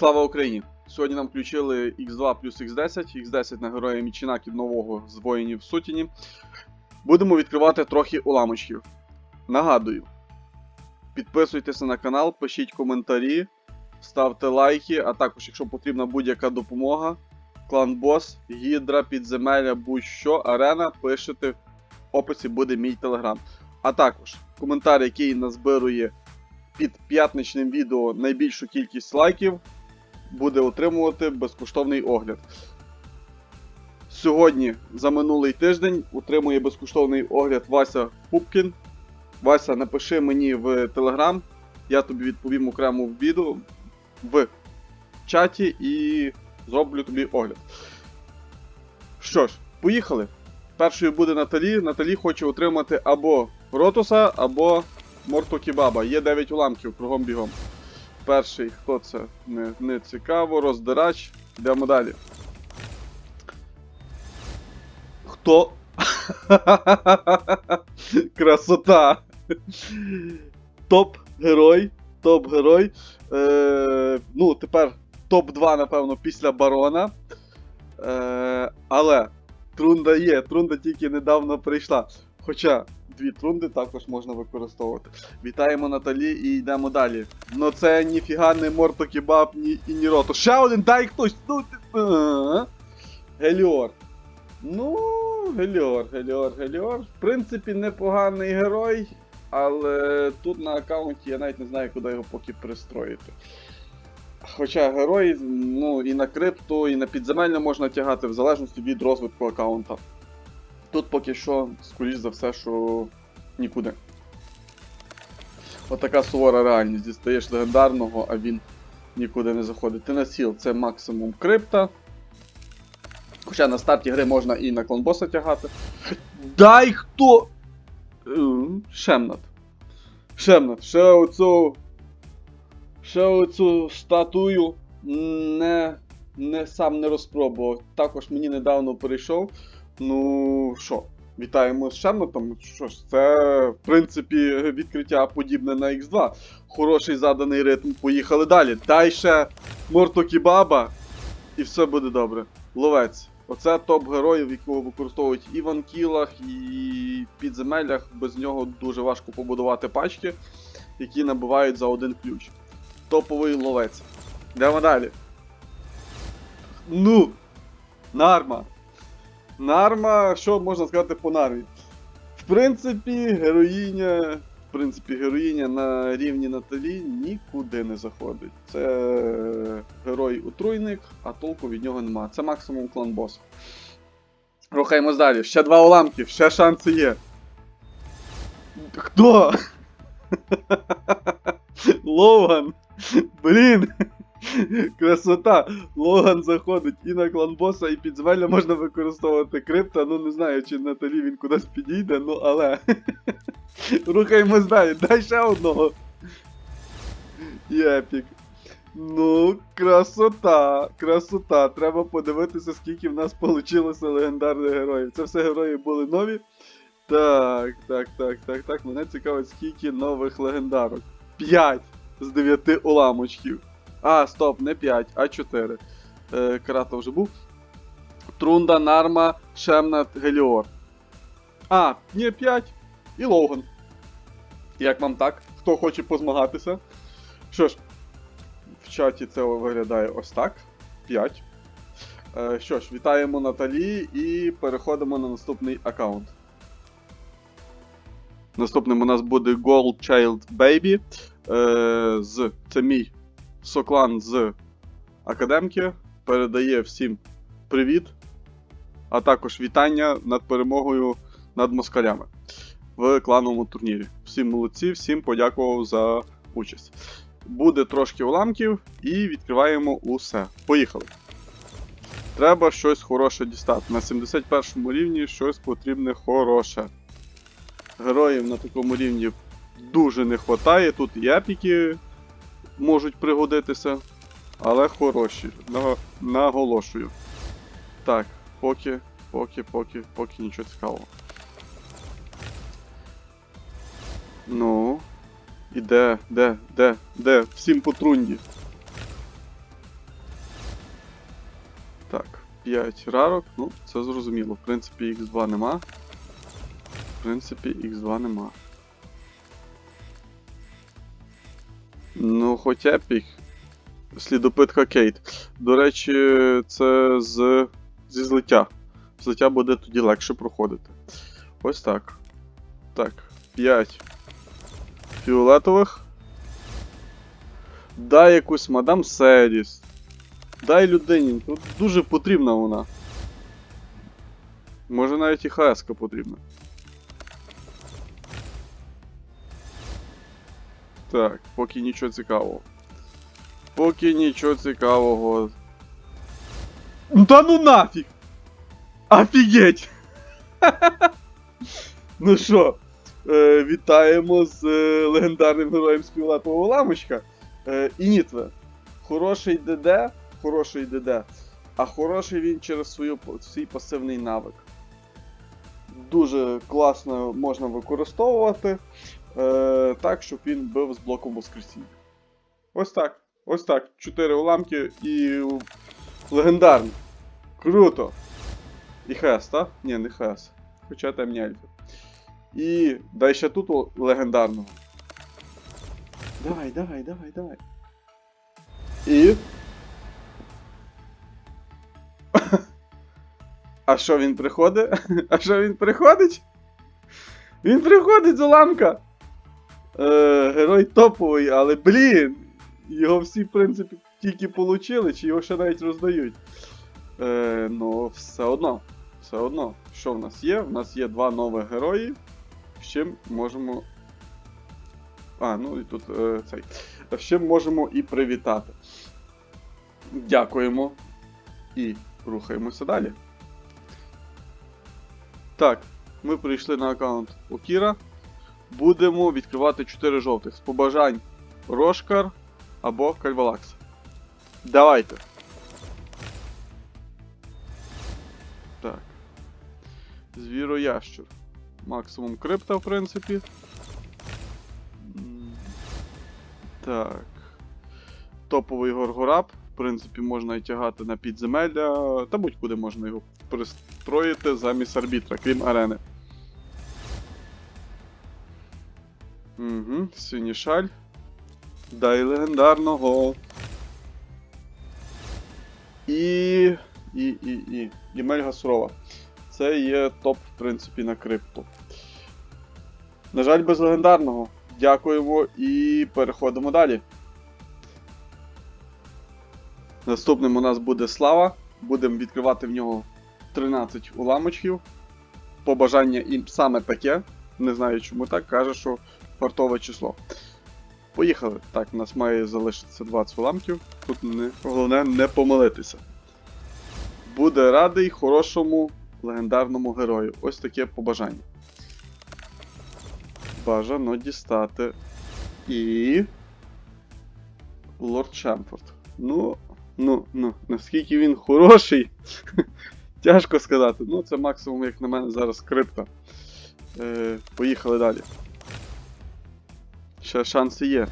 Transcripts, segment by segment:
Слава Україні! Сьогодні нам включили X2 плюс X10, X10 на героя Мічинакі нового з воїнів Сутіні. Будемо відкривати трохи уламочків. Нагадую, підписуйтеся на канал, пишіть коментарі, ставте лайки, а також, якщо потрібна будь-яка допомога, клан бос, гідра, підземелля, будь-що, арена, пишете в описі буде мій телеграм. А також коментар, який назбирує під п'ятничним відео найбільшу кількість лайків, буде отримувати безкоштовний огляд. Сьогодні за минулий тиждень отримує безкоштовний огляд Вася Пупкін. Вася, напиши мені в Телеграм, я тобі відповім окремо в відео в чаті і зроблю тобі огляд. Що ж, поїхали. Першою буде Наталі. Наталі хоче отримати або Ротуса, або Морту Кібаба. Є 9 уламків кругом бігом. Перший, хто це? Не, не цікаво, роздирач. Йдемо далі. Хто? Красота! Топ-герой. Топ-герой. Е, ну, тепер топ-2, напевно, після барона. Е, але трунда є, трунда тільки недавно прийшла. Хоча дві трунди також можна використовувати. Вітаємо Наталі і йдемо далі. Ну це ніфіга не Морто Кебаб, ні і ні рото. Ще один, дай хтось. Ну, ти- Ага. Геліор. Ну, Геліор, Геліор, Геліор. В принципі, непоганий герой, але тут на аккаунті я навіть не знаю, куди його поки пристроїти. Хоча герой, ну, і на крипту, і на підземелля можна тягати, в залежності від розвитку аккаунта. Тут поки що, скоріш за все, що нікуди. Отака сувора реальність. Дістаєш легендарного, а він нікуди не заходить. Ти на сіл це максимум крипта. Хоча на старті гри можна і на клонбоса тягати. Дай хто! Ем, Шемнат. Шемнат. Ще оцю. Ще оцю статую не, не сам не розпробував. Також мені недавно перейшов. Ну що, вітаємо з Шемнатом. Що ж, це, в принципі, відкриття подібне на X2. Хороший заданий ритм. Поїхали далі. Дай ще Морто Кібаба, і все буде добре. Ловець. Оце топ героїв, якого використовують і в анкілах, і підземеллях. Без нього дуже важко побудувати пачки, які набивають за один ключ. Топовий ловець. Йдемо далі. Ну! Нарма. Нарма, що можна сказати по Нармі? В принципі, героїня. В принципі, героїня на рівні Наталі нікуди не заходить. Це герой-утруйник, а толку від нього нема. Це максимум клан бос. Рухаємось далі. Ще два уламки, ще шанси є. Хто? Логан. Блін. Красота! Логан заходить і на клан боса, і під звеля можна використовувати крипта. Ну не знаю, чи Наталі він кудись підійде, ну але. Рухаємось далі. Дай ще одного. Єпік. Ну, красота, красота. Треба подивитися, скільки в нас вийшло легендарних героїв. Це все герої були нові. Так, так, так, так, так. Мене цікавить, скільки нових легендарок. 5 з 9 уламочків. А, стоп, не 5, а 4. Е, Крато вже був. Трунда, Нарма, Шемнат, Геліор. А, ні, 5. І Логан. Як вам так? Хто хоче позмагатися? Що ж, в чаті це виглядає ось так. 5. Е, що ж, вітаємо Наталі і переходимо на наступний аккаунт. Наступним у нас буде Gold Child Baby. Е, з, це мій соклан з Академки. Передає всім привіт, а також вітання над перемогою над москалями в клановому турнірі. Всім молодці, всім подякував за участь. Буде трошки уламків і відкриваємо усе. Поїхали. Треба щось хороше дістати. На 71 рівні щось потрібне хороше. Героїв на такому рівні дуже не вистачає. Тут і епіки можуть пригодитися, але хороші. Наголошую. Так, поки поки, поки, поки нічого цікавого. Ну. І де, де, де, де? Всім по трунді. Так, 5 рарок, ну, це зрозуміло. В принципі, X2 нема. В принципі, X2 нема. Ну, хоч епік. Слідопитка Кейт. До речі, це з. зі злиття. Злиття буде тоді легше проходити. Ось так. Так, 5 фіолетових. Дай якусь мадам Седіс. Дай людині. Тут дуже потрібна вона. Може навіть і хс потрібна. Так, поки нічого цікавого. Поки нічого цікавого. Ну Та ну нафіг! Офігеть! ну що, е, вітаємо з е, легендарним героєм співлепового ламочка. Е, Інітве. Хороший ДД, хороший ДД. А хороший він через свою, свій пасивний навик. Дуже класно можна використовувати. Е, так, щоб він бив з блоком Воскресіння. Ось так. Ось так. Чотири уламки і легендарний. Круто. І хес, так? Ні, не хес. Хоча темні ельфи. І дай ще тут легендарного. Давай, давай, давай, давай. І. А що він приходить? А що він приходить? Він приходить з уламка. Е, герой топовий, але блін! Його всі, в принципі, тільки получили, чи його ще навіть роздають. Е, ну, все одно. Все одно. Що в нас є? В нас є два нових герої. З чим можемо. А, ну і тут е, цей. З чим можемо і привітати. Дякуємо. І рухаємося далі. Так, ми прийшли на аккаунт Окіра. Будемо відкривати 4 жовтих з побажань Рошкар або Кальвалакс. Давайте. Так. Звіроящур. Максимум крипта, в принципі. Так. Топовий горгораб. В принципі, можна і тягати на підземелля, та будь-куди можна його пристроїти замість арбітра, крім арени. Угу, синій. Дай легендарного. І. І. І. І. І Мельга Сурова. Це є топ, в принципі, на крипту. На жаль, без легендарного. Дякуємо і переходимо далі. Наступним у нас буде Слава. Будемо відкривати в нього 13 уламочків. Побажання їм саме таке. Не знаю, чому так. Каже, що фартове число. Поїхали. Так, у нас має залишитися 20 уламків. Тут не, головне не помилитися. Буде радий хорошому легендарному герою. Ось таке побажання. Бажано дістати. І. Лорд Шемфорд. Ну, ну, ну, наскільки він хороший. Тяжко сказати. Ну, це максимум, як на мене, зараз крипта. Е, поїхали далі. Ще шанси є.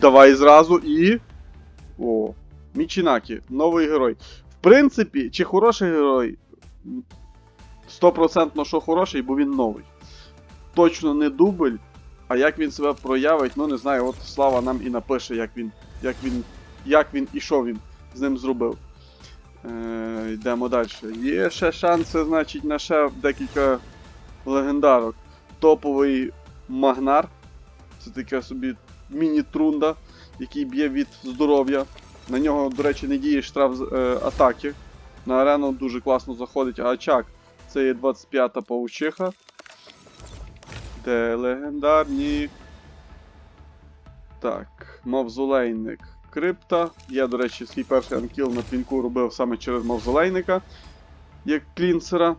Давай зразу і. О, Мічінакі, новий герой. В принципі, чи хороший герой? 100% що хороший, бо він новий. Точно не дубль. А як він себе проявить, ну не знаю, от Слава нам і напише, як він, як він, як він і що він з ним зробив. Е, йдемо далі. Є ще шанси, значить, на ще декілька легендарок. Топовий Магнар. Це таке собі міні-трунда, який б'є від здоров'я. На нього, до речі, не діє штраф е, атаки. На арену дуже класно заходить. А Чак це є 25-та паучиха. Де легендарні. Так, мавзолейник крипта. Я, до речі, свій перший анкіл на твінку робив саме через мавзолейника, як клінсера.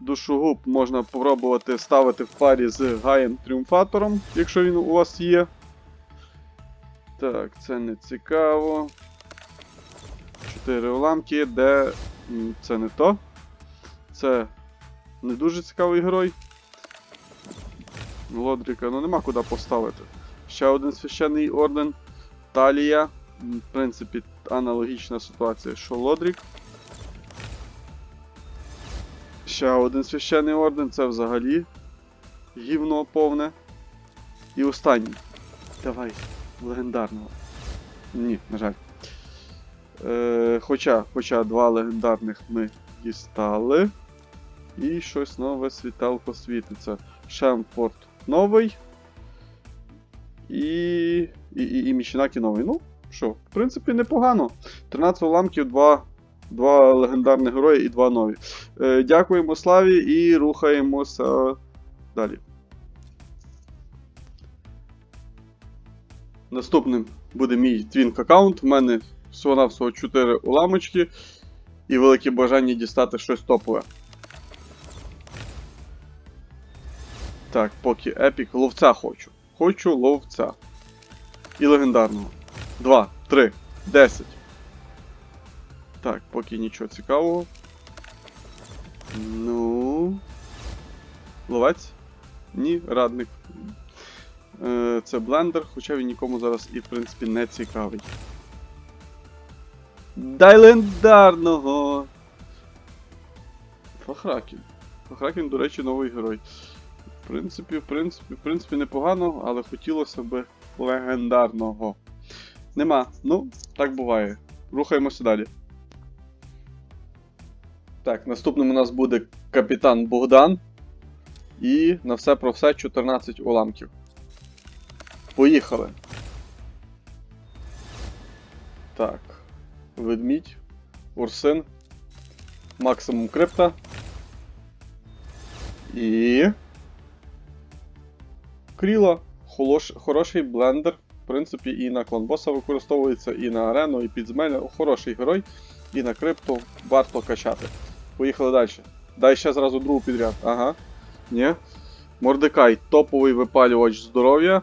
Душогуб можна спробувати ставити в парі з Гаєм Тріумфатором, якщо він у вас є. Так, це не цікаво. Чотири уламки, де. Це не то. Це не дуже цікавий герой. Лодріка, ну нема куди поставити. Ще один священний орден. Талія. В принципі, аналогічна ситуація, що Лодрік. Ще один священний орден, це взагалі гівно повне. І останній. Давай, легендарного. Ні, на жаль. Е, хоча, хоча два легендарних ми дістали. І щось нове світалко світиться. Шемфорд новий. І. І, і, і Мічінакі новий. Ну, що, в принципі, непогано. 13 уламків, 2, 2 легендарних герої і 2 нові. Е, дякуємо Славі і рухаємося далі. Наступним буде мій твінк аккаунт. У мене всього-навсього 4 уламочки і велике бажання дістати щось топове. Так, поки епік. Ловця хочу. Хочу ловця. І легендарного. 2, 3, 10. Так, поки нічого цікавого. Ну. Ловець? Ні, радник. Е, Це блендер, хоча він нікому зараз і в принципі не цікавий. Дай легендарного! Фахракін. Фахракін, до речі, новий герой. В принципі, в принципі, в принципі, непогано, але хотілося б легендарного. Нема. Ну, так буває. Рухаємося далі. Так, наступним у нас буде капітан Богдан. І на все про все 14 уламків. Поїхали. Так. Ведмідь. Урсин. Максимум крипта. І. Кріла. Холош... Хороший блендер. В принципі, і на кланбоса використовується, і на арену, і підземелля. Хороший герой. І на крипту варто качати. Поїхали далі. Дай ще зразу другу підряд. Ага. Ні. Мордекай топовий випалювач здоров'я.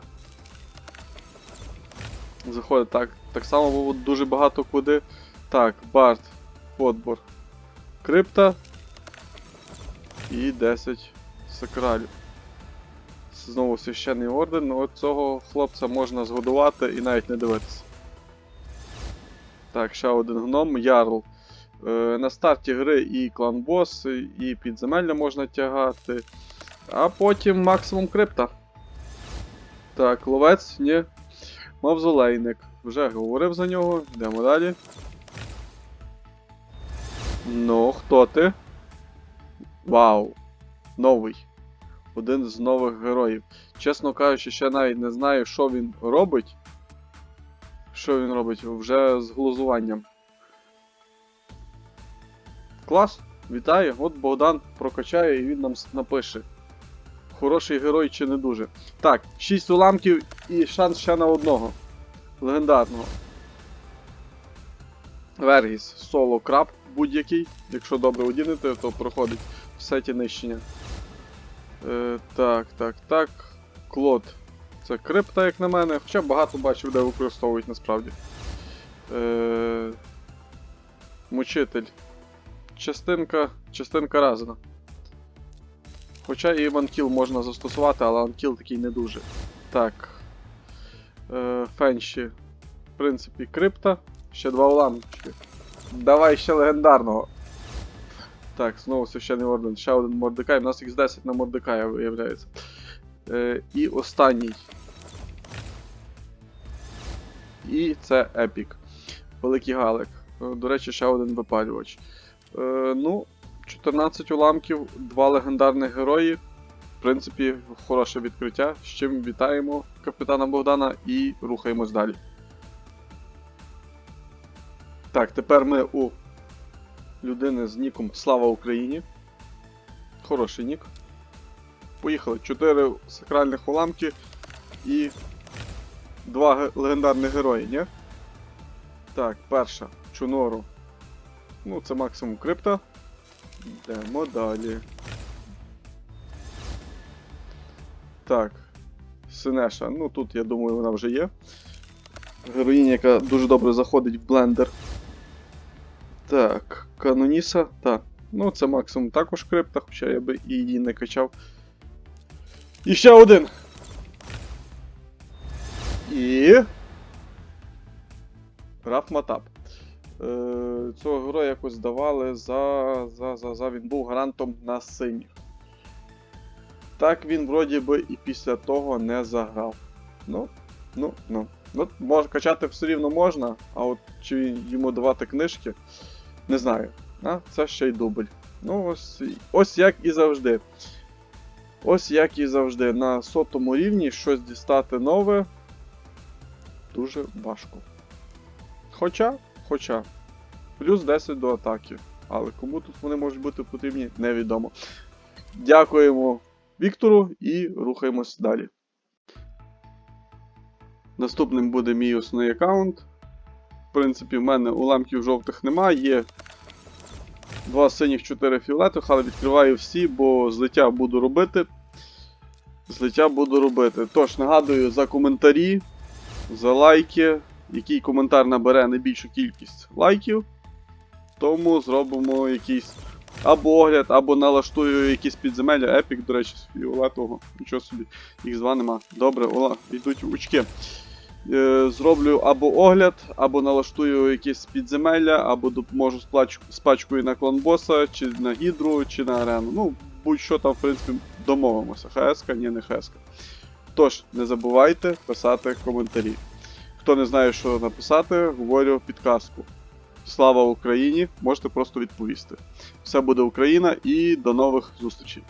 Заходить так. Так само було дуже багато куди. Так, Барт, подбор. Крипта. І 10 сакралів. Знову священний орден, ну от цього хлопця можна згодувати і навіть не дивитися. Так, ще один гном, Ярл. Е, на старті гри і клан-бос, і підземелля можна тягати. А потім максимум крипта. Так, ловець, ні. Мавзолейник. Вже говорив за нього. Йдемо далі. Ну, хто ти? Вау. Новий. Один з нових героїв. Чесно кажучи, ще навіть не знаю, що він робить. Що він робить вже з глузуванням. Клас! Вітаю! От Богдан прокачає і він нам напише. Хороший герой чи не дуже. Так, 6 уламків і шанс ще на одного. Легендарного. Вергіс, соло краб будь-який. Якщо добре одінете, то проходить в сеті нищення. Е, так, так, так. Клод. Це крипта, як на мене. Хоча багато бачив, де використовують насправді. Е, мучитель. Частинка. Частинка разна. Хоча і ванкіл можна застосувати, але ванкіл такий не дуже. Так. Е, фенші. В принципі, крипта. Ще два уламчики. Давай ще легендарного. Так, знову священний орден. Ще один Мордекай. У нас X10 на Мордекая виявляється. Е, і останній. І це Епік. Великий Галик. Е, До речі, ще один випалювач. Е, ну, 14 уламків, два легендарних герої. В принципі, хороше відкриття. З чим вітаємо капітана Богдана і рухаємось далі. Так, тепер ми у людини з ніком Слава Україні. Хороший нік. Поїхали. 4 сакральних уламки і два легендарних герої, ні? Так, перша. Чунору. Ну, це максимум крипта. Йдемо далі. Так. Синеша. Ну тут, я думаю, вона вже є. Героїня, яка дуже добре заходить в блендер. Так, Каноніса. Так, Ну, це максимум також крипта, хоча я би її не качав. І ще один. І. Раф Матап. Е, цього героя якось давали за, за, за, за. Він був гарантом на синіх. Так він вроді би і після того не заграв. Ну, ну, ну. Ну, може, качати все рівно можна, а от чи йому давати книжки, не знаю. А, це ще й дубль. Ну, ось, ось як і завжди. Ось як і завжди. На сотому рівні щось дістати нове дуже важко. Хоча, хоча, плюс 10 до атаки. Але кому тут вони можуть бути потрібні, невідомо. Дякуємо Віктору і рухаємось далі. Наступним буде мій основний аккаунт. В принципі, в мене уламків жовтих немає, є два синіх, чотири фіолетових, але відкриваю всі, бо злиття буду робити. Злиття буду робити. Тож, нагадую за коментарі, за лайки. Який коментар набере найбільшу кількість лайків, тому зробимо якийсь або огляд, або налаштую якісь підземелля. Епік, до речі, з фіолетового. Нічого собі, їх два нема. Добре, ола, йдуть очки. Е, зроблю або огляд, або налаштую якісь підземелля, або допоможу з, пачкою на клон боса, чи на гідру, чи на арену. Ну, будь-що там, в принципі, домовимося. ХСК, ні, не ХСК. Тож, не забувайте писати коментарі. Хто не знає, що написати, говорю підказку. Слава Україні! Можете просто відповісти. Все буде Україна і до нових зустрічей!